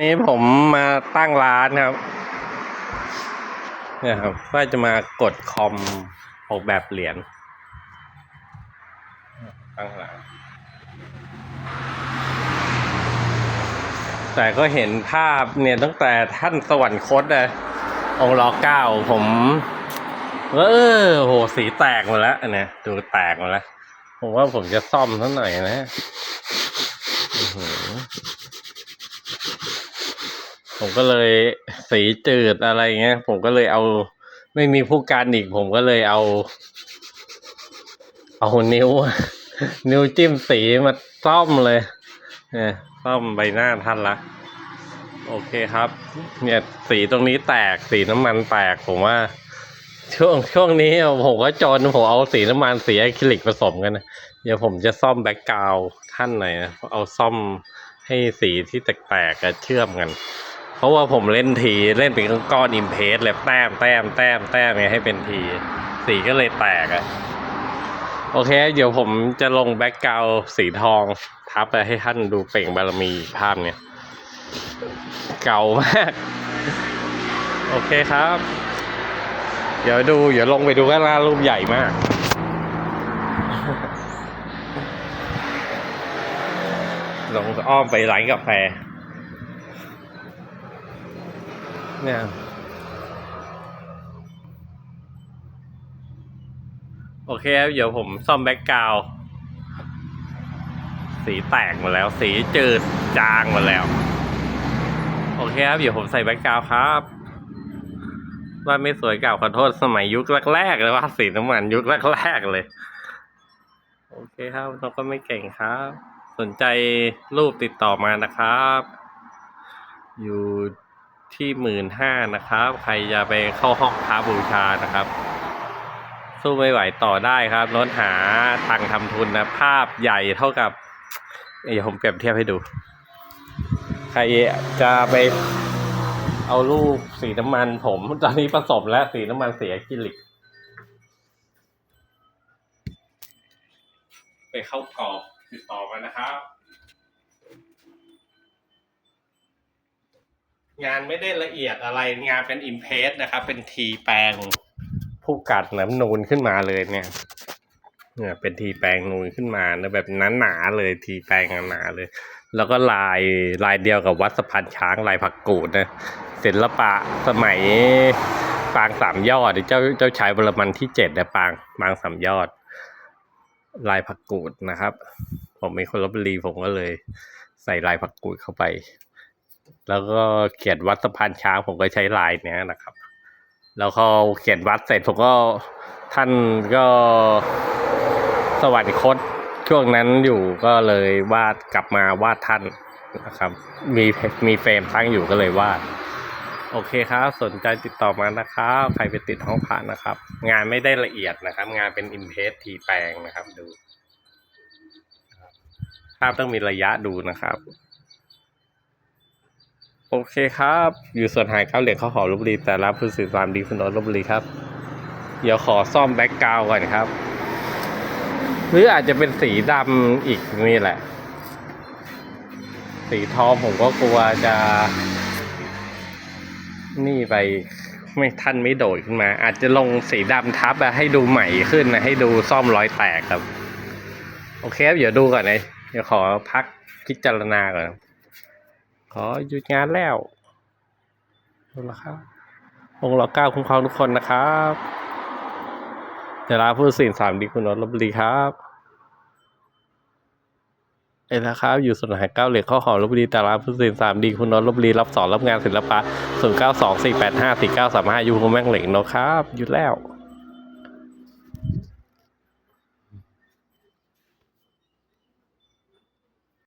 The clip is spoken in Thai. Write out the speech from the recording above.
นี่ผมมาตั้งร้านครับ เนี่ยครับว่าจะมากดคอมออกแบบเหรียญตั้งร้าน แต่ก็เห็นภาพเนี่ยตั้งแต่ท่านสวรรคตเลยองค์รอเก้าผมเออโหสีแตกหมดแล้วเนี่ยดูแตกหมดแล้ว ผมว่าผมจะซ่อมสักหน่อยนะ ผมก็เลยสีจืดอะไรเงี้ย ผมก็เลยเอา ไม่มีผู้การอีก ผมก็เลยเอา เอานิ้ว นิ้วจิ้มสีมาซ่อมเลยเนี่ยซ่อมใบหน้าท่านละโอเคครับ เนี่ยสีตรงนี้แตกสีน้ำมันแตกผมว่า ช่วงช่วงนี้ผมก็จนผมเอาสีน้ำมันสีอะคริลิกผสมกันนะเดี๋ยวผมจะซ่อมแบ็กกราวท่านหน่อยนะเอาซ่อม ให้สีที่แตกๆกันเชื่อมกัน เพราะว่าผมเล่นทีเล่นเป็นก้อนอิมเพสเลยแต้มแต้มแต้มแต้มไงให้เป็นที สีก็เลยแตกอะโอเค เดี๋ยวผมจะลงแบ็กกราวสีทอง ทับไปให้ท่านดูเปล่งบารมีภาพเนี่ย เก่ามาก โอเคครับ เดี๋ยวดู เดี๋ยวลงไปดูกันล่ารูปใหญ่มาก ลงอ้อมไปร้านกาแฟ เนี่ย โอเคครับเดี๋ยวผมซ่อมแบ็กกราวสีแตกหมดแล้ว สีจืดจางหมดแล้ว โอเคครับเดี๋ยวผมใส่แบ็กกราวครับว่าไม่สวยเก่าขอโทษสมัยยุคแรกๆเลยว่าสีน้ำมันยุคแรกๆเลย โอเคครับเราก็ไม่เก่งครับ สนใจรูปติดต่อมานะครับ อยู่ที่หมื่นห้านะครับ ใครจะไปเข้าห้องค้าบูชานะครับ สู้ไม่ไหวต่อได้ครับลดหาทางทำทุนนะ ภาพใหญ่เท่ากับเดี๋ยวผมเปรียบเทียบให้ดู ใครจะไปเอารูปสีน้ำมันผม ตอนนี้ผสมแล้วสีน้ำมันเสียกิลิก ไปเข้ากรอบ ติดต่อมานะครับ งานไม่ได้ละเอียดอะไรงานเป็นอิมเพสนะครับ เป็นทีแปลงผู้กัดน้ำนูนขึ้นมาเลยเนี่ย เนี่ยเป็นทีแปลงนูนขึ้นมานะแบบนั้นหนาเลยทีแปลงหนาเลย แล้วก็ลายลายเดียวกับวัดสะพานช้างลายผักกูดนะศิลปะสมัยปางสามยอดเจ้าเจ้าชายบรมันที่เจ็ดนะปางปางสามยอด ลายผักกูดนะครับ ผมเป็นคนลบบุรีผมก็เลย ใส่ลายผักกูดเข้าไป แล้วก็เขียนวัดสะพานช้างผมก็ใช้ลายเนี้ยนะครับ แล้วพอเขียนวัดเสร็จผมก็ท่านก็สวรรคตช่วงนั้นอยู่ก็เลยวาดกลับมาวาดท่านนะครับ มีมีเฟรมตั้งอยู่ก็เลยวาด โอเคครับ สนใจติดต่อมานะครับ ใครไปติดห้องผ่านนะครับ งานไม่ได้ละเอียดนะครับ งานเป็นอิมเพสทีแปลงนะครับดู ภาพต้องมีระยะดูนะครับ โอเคครับ อยู่ส่วนหายข้าวเหลียงข้าวหอมลบบุรีแต่รับผู้สื่อสารดีคุณนนลบบุรีครับ เดี๋ยวขอซ่อมแบ็กกราวก่อนครับ หรืออาจจะเป็นสีดำอีกนี่แหละ สีทองผมก็กลัวจะ นี่ไปไม่ท่านไม่โดดขึ้นมา อาจจะลงสีดำทับอะให้ดูใหม่ขึ้นนะให้ดูซ่อมรอยแตกครับ โอเคครับเดี๋ยวดูก่อนนะเดี๋ยวขอพักพิจารณาก่อน ขอหยุดงานแล้วดูละครับองค์รอเก้าคุ้มครองทุกคนนะครับ เดี๋ยวลาผู้สื่อสารดีคุณนนท์ลบบุรีครับ เอ็นนะครับอยู่สนหาเก้าเหล็กข้อหอมลบบุรีตารางพุทธศิลป์สามดีคุณนนท์ลบบุรีรับสอนรับงานศิลปะศูนย์เก้าสองสี่แปดห้าสี่เก้าสามห้ายูคุณแม่งเหล็กนะครับหยุดแล้ว